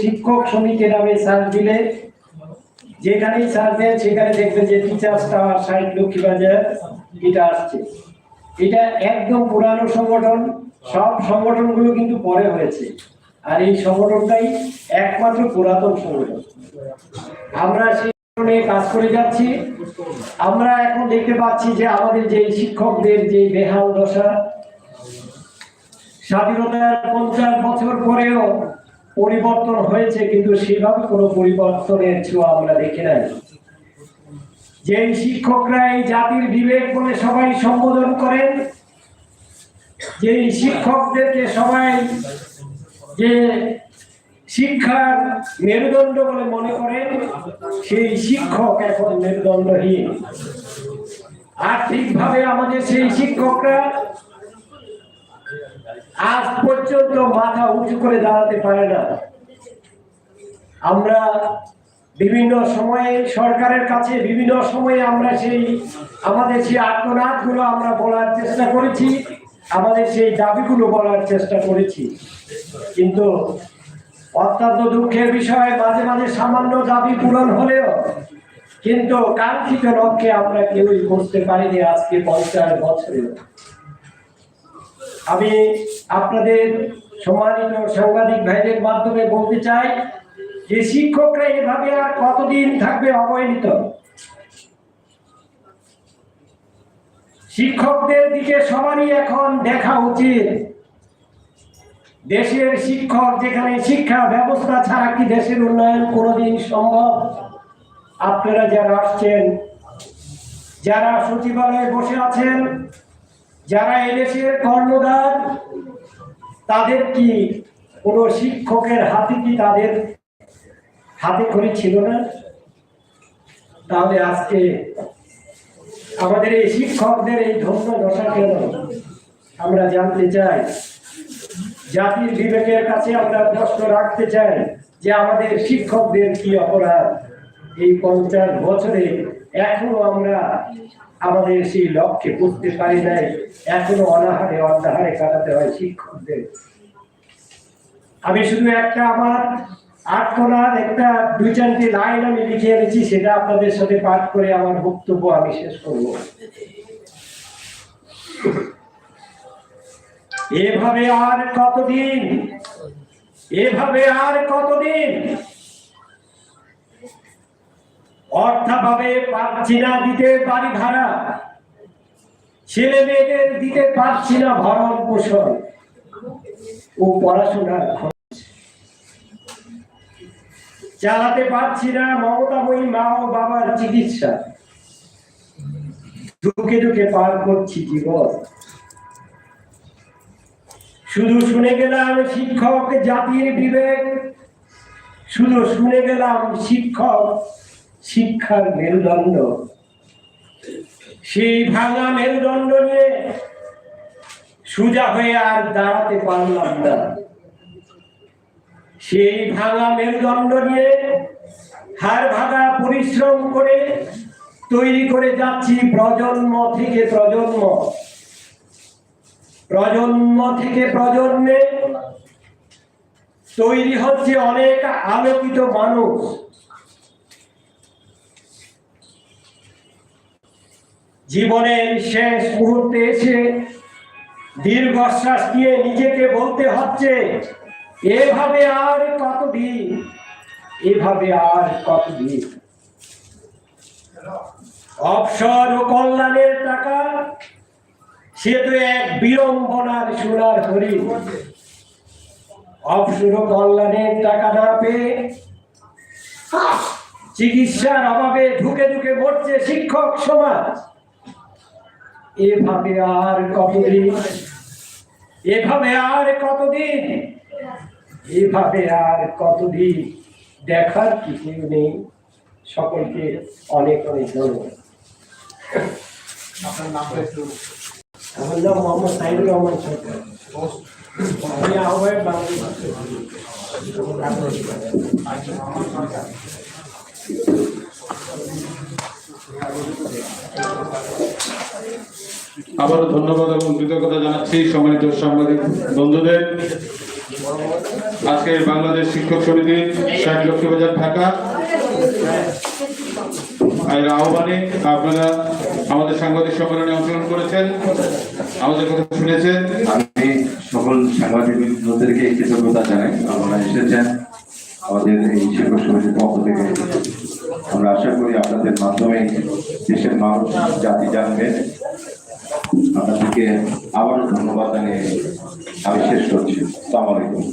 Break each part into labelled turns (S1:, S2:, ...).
S1: শিক্ষক সমিতি নামে সার্চ দিলে, যেখানেই সার্চ দেন, সেখানে দেখবেন যে টিচার্স টাওয়ার সাইড লক্ষ্মীবাজার এটা আসছে। এটা একদম পুরানো সংগঠন, সব সংগঠনগুলো কিন্তু পরে হয়েছে। আর এই সংগঠনটাই একমাত্র পুরাতন সংগঠন। আমরা সেই কাজ করে যাচ্ছি। আমরা এখন দেখতে পাচ্ছি যে আমাদের যে শিক্ষকদের যে বেহাল দশা, স্বাধীনতার পঞ্চাশ বছর পরেও পরিবর্তন হয়েছে, কিন্তু সেভাবে কোনো পরিবর্তনের ছোঁয়া আমরা দেখি নাই। যে শিক্ষকরা এই জাতির বিবেক বলে সবাই সম্বোধন করেন যে শিক্ষকদেরকে সবাই যে শিক্ষার মেরুদণ্ড বলে মনে করেন, সেই শিক্ষক এখন মেরুদণ্ডহীন। আর্থিকভাবে আমাদের সেই শিক্ষকরা আজ পর্যন্ত মাথা উঁচু করে দাঁড়াতে পারে না। আমরা বিভিন্ন সময়ে সরকারের কাছে, বিভিন্ন সময়ে আমরা সেই, আমাদের সেই আত্মনাদগুলো আমরা বলার চেষ্টা করেছি, আমাদের সেই দাবিগুলো বলার চেষ্টা করেছি। কিন্তু অত্যন্ত দুঃখের বিষয়, মাঝে মাঝে সামান্য দাবি পূরণ হলেও কিন্তু কাঙ্ক্ষিত লক্ষ্যে আমরা কেউই বুঝতে পারিনি আজকে পঞ্চাশ বছরেও আমি আপনাদের সম্মানিত সাংবাদিক ভাইদের মাধ্যমে বলতে চাই যে শিক্ষকরা এভাবে আর কতদিন থাকবে অবহেলিত? শিক্ষকদের দিকে সবারই এখন দেখা উচিত। দেশের শিক্ষক যেখানে শিক্ষা ব্যবস্থা ছাড়া কি দেশের উন্নয়ন কোনোদিন সম্ভব? আপনারা যারা আসছেন, যারা সচিবালয়ে বসে আছেন যারা এদেশের কর্মদার তাদের কি কোনো শিক্ষকের হাতে কি তাদের হাতে করে ছিল না? তাহলে আজকে আমাদের এই শিক্ষকদের এই ধন্য দশা কেন? আমরা জানতে চাই। জাতির বিবেকের কাছে আমরা প্রশ্ন রাখতে চাই যে আমাদের শিক্ষকদের কি অপরাধ? এই পঞ্চাশ বছরে এখনও আমরা আমাদের সেই লক্ষ্যে বুঝতে পারি নাই, এখনও অনাহারে অনাহারে কাটাতে হয় শিক্ষকদের। আমি শুধু একটা আমার আটকনার একটা দুই চারটি লাইন আমি লিখে এনেছি, সেটা আপনাদের সাথে পাঠ করে আমার বক্তব্য আমি শেষ করব। এভাবে আর কতদিন? এভাবে আর কতদিন? অর্থাভাবে পাচ্ছি না দিতে বাড়ি ভাড়া। ছেলে মেয়েদের দিতে পারছি না ভরণ পোষণ। ও পড়াশোনার চালাতে পারছি না মমতাময়ী মা ও বাবার চিকিৎসা। ঢুকে ঢুকে পার করছি জীবন। শুধু শুনে গেলাম শিক্ষক জাতির বিবেক। শুধু শুনে গেলাম শিক্ষক শিক্ষার মেরুদণ্ড। সেই ভাঙা মেরুদণ্ড নিয়ে সোজা হয়ে আর দাঁড়াতে পারলাম না। সেই ভাঙা মেরুদণ্ড নিয়ে হাড় ভাঙা পরিশ্রম করে তৈরি করে যাচ্ছি প্রজন্ম থেকে প্রজন্ম। প্রজন্ম থেকে প্রজন্মে তৈরি হচ্ছে অনেক আলোকিত মানুষ। জীবনের শেষ মুহূর্তে এসে দীর্ঘশ্বাস দিয়ে নিজেকে বলতে হচ্ছে, এভাবে আর কতদিন? এভাবে আর কতদিন? অবসর ও কল্যাণের টাকা সে তো এক বিড়ম্বনার সোনার হরিণ অবসর ও কল্যাণের টাকা না পেয়ে চিকিৎসার অভাবে ঢুকে ঢুকে মরছে শিক্ষক সমাজ। এভাবে আর কতদিন? এভাবে আর কতদিন? এভাবে আর কতদিন? দেখার কিছু নেই। সকলকে অনেক অনেক ধন্যবাদ।
S2: আপনার নামটা একটু
S1: আমার নাম মোহাম্মদ সাইদুর রহমান সরকার। আমি আহ্বায়ক বাংলাদেশ
S2: আবারও ধন্যবাদ এবং কৃতজ্ঞতা জানাচ্ছি সম্মানিত সাংবাদিক বন্ধুদের। আজকের বাংলাদেশ শিক্ষক সমিতি ষাট লক্ষ্মীবাজার ঢাকা। এর আহ্বানে আপনারা আমাদের সাংবাদিক সম্মেলনে অংশগ্রহণ করেছেন। আমাদের কথা শুনেছেন।
S3: আমি সকল সাংবাদিক বন্ধুদেরকে কৃতজ্ঞতা জানাই। আপনারা এসেছেন আমাদের এই শিক্ষক সমিতির পক্ষ থেকে। আমরা আশা করি আপনাদের মাধ্যমে দেশের মানুষ জাতি জানবে। আপনাদেরকে আবারও ধন্যবাদ জানিয়ে আমি শেষ করছি। সালাম আলাইকুম।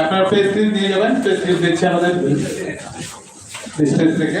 S2: আপনার পেজ নিয়ে যাবেন পেজ দিচ্ছে আমাদের। থেকে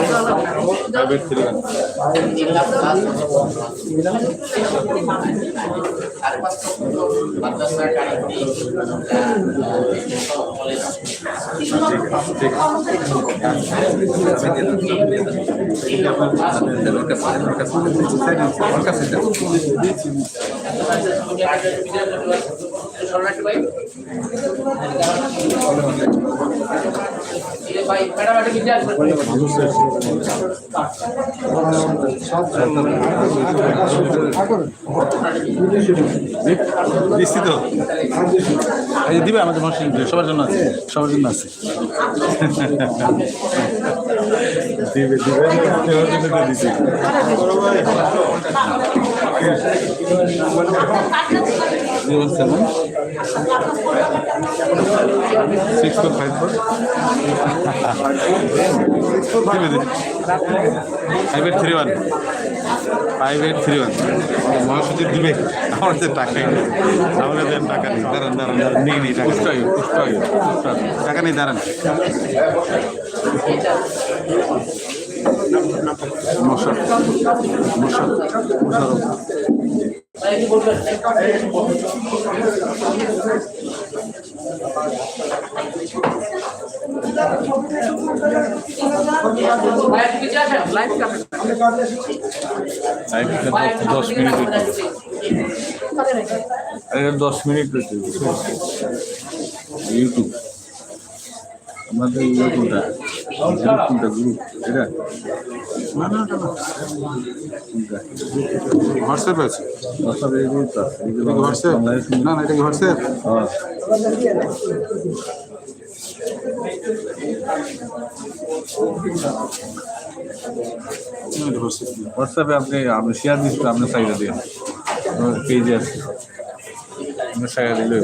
S4: একটা কিছু আসবে
S5: নিশ্চিত যে দিবে আমাদের মানুষ সবার জন্য আছে সবার জন্য আছে। দিবে দিবে দিছি zero seven six four five four five eight three one five eight three one মহাসচিব দিবে আমাদের টাকাই নেই আমাদের দেন টাকা নেই দাঁড়ান দাঁড়ান দাঁড়ান নিয়ে নিই টাকা পুষ্ট পুষ্ট। টাকা নেই দাঁড়ান মশার মশার মশার দশ মিনিট দশ মিনিট। ইউটিউব আমাদের ইউটিউবটা গ্রুপ গ্রুপ এটা?
S2: হোয়াটসঅ্যাপ আছে হোয়াটসঅ্যাপ? না না এটা কি হোয়াটসঅ্যাপ?
S5: হ্যাঁ। হোয়াটসঅ্যাপ আপনি আপনি শেয়ার দিচ্ছেন আপনি সাইডে দিন পেজে আছে। আপনি সাইডে দিলে